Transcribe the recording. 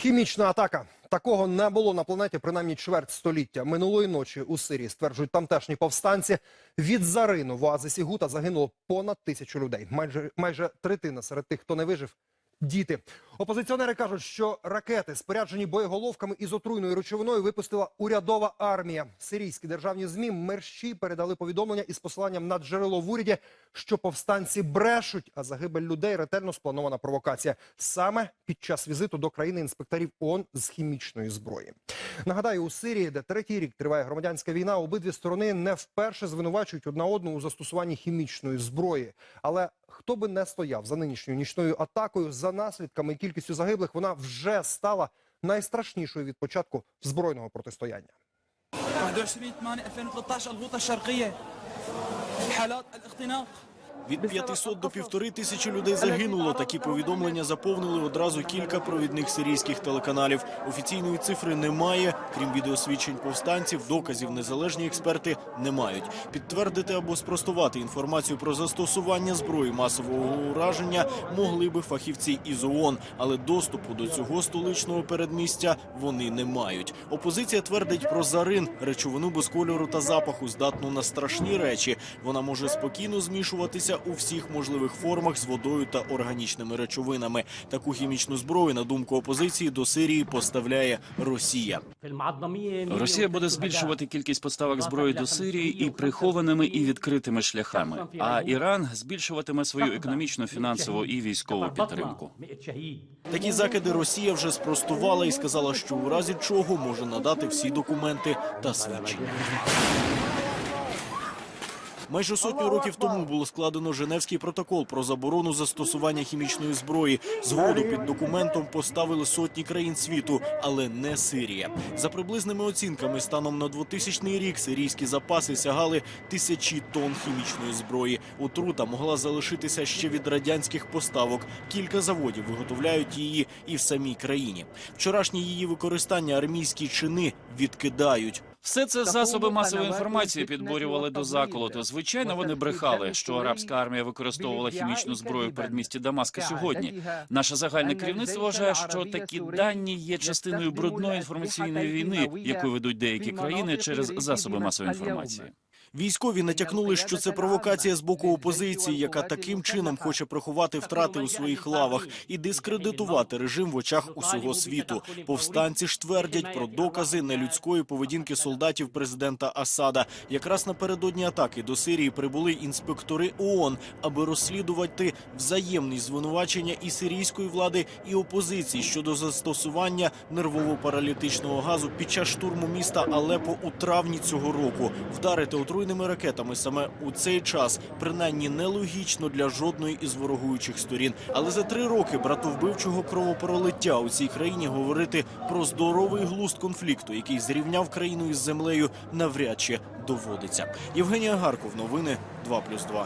Хімічна атака. Такого не було на планеті принаймні чверть століття. Минулої ночі у Сирії, стверджують тамтешні повстанці, від зарину в оазисі Гута загинуло понад тисячу людей. Майже, майже третина серед тих, хто не вижив, діти. Опозиціонери кажуть, що ракети, споряджені боєголовками із отруйною речовиною, випустила урядова армія. Сирійські державні ЗМІ мерщі передали повідомлення із посиланням на джерело в уряді, що повстанці брешуть, а загибель людей ретельно спланована провокація саме під час візиту до країни інспекторів ООН з хімічної зброї. Нагадаю, у Сирії, де третій рік триває громадянська війна, обидві сторони не вперше звинувачують одна одну у застосуванні хімічної зброї. Але хто би не стояв за нинішньою нічною атакою, за наслідками і кількістю загиблих, вона вже стала найстрашнішою від початку збройного протистояння. 21 8 2013 الغوطة الشرقية حالات الاختناق від 500 до півтори тисячі людей загинуло. Такі повідомлення заповнили одразу кілька провідних сирійських телеканалів. Офіційної цифри немає. Крім відеосвідчень повстанців, доказів незалежні експерти не мають. Підтвердити або спростувати інформацію про застосування зброї масового ураження могли би фахівці із ООН, але доступу до цього столичного передмістя вони не мають. Опозиція твердить про зарин речовину без кольору та запаху, здатну на страшні речі. Вона може спокійно змішуватися у всіх можливих формах з водою та органічними речовинами. Таку хімічну зброю, на думку опозиції, до Сирії поставляє Росія. Росія буде збільшувати кількість поставок зброї до Сирії і прихованими і відкритими шляхами. А Іран збільшуватиме свою економічну, фінансову і військову підтримку. Такі закиди Росія вже спростувала і сказала, що у разі чого може надати всі документи та свідчення. Майже сотню років тому було складено Женевський протокол про заборону застосування хімічної зброї. Згоду під документом поставили сотні країн світу, але не Сирія. За приблизними оцінками, станом на 2000 рік сирійські запаси сягали тисячі тонн хімічної зброї. Отрута могла залишитися ще від радянських поставок. Кілька заводів виготовляють її і в самій країні. Вчорашнє її використання армійські чини відкидають. Все це засоби масової інформації підбурювали до заколоту. Звичайно, вони брехали, що арабська армія використовувала хімічну зброю в передмісті Дамаска сьогодні. Наше загальне керівництво вважає, що такі дані є частиною брудної інформаційної війни, яку ведуть деякі країни через засоби масової інформації. Військові натякнули, що це провокація з боку опозиції, яка таким чином хоче приховати втрати у своїх лавах і дискредитувати режим в очах усього світу. Повстанці ж твердять про докази нелюдської поведінки солдатів президента Асада. Якраз напередодні атаки до Сирії прибули інспектори ООН, аби розслідувати взаємні звинувачення і сирійської влади, і опозиції щодо застосування нервово-паралітичного газу під час штурму міста Алепо у травні цього року. Вдарити отруйними ракетами саме у цей час принаймні нелогічно для жодної із ворогуючих сторін. Але за три роки братовбивчого кровопролиття у цій країні говорити про здоровий глузд конфлікту, який зрівняв країну із землею, навряд чи доводиться. Євгенія Гарков, новини 2+,2.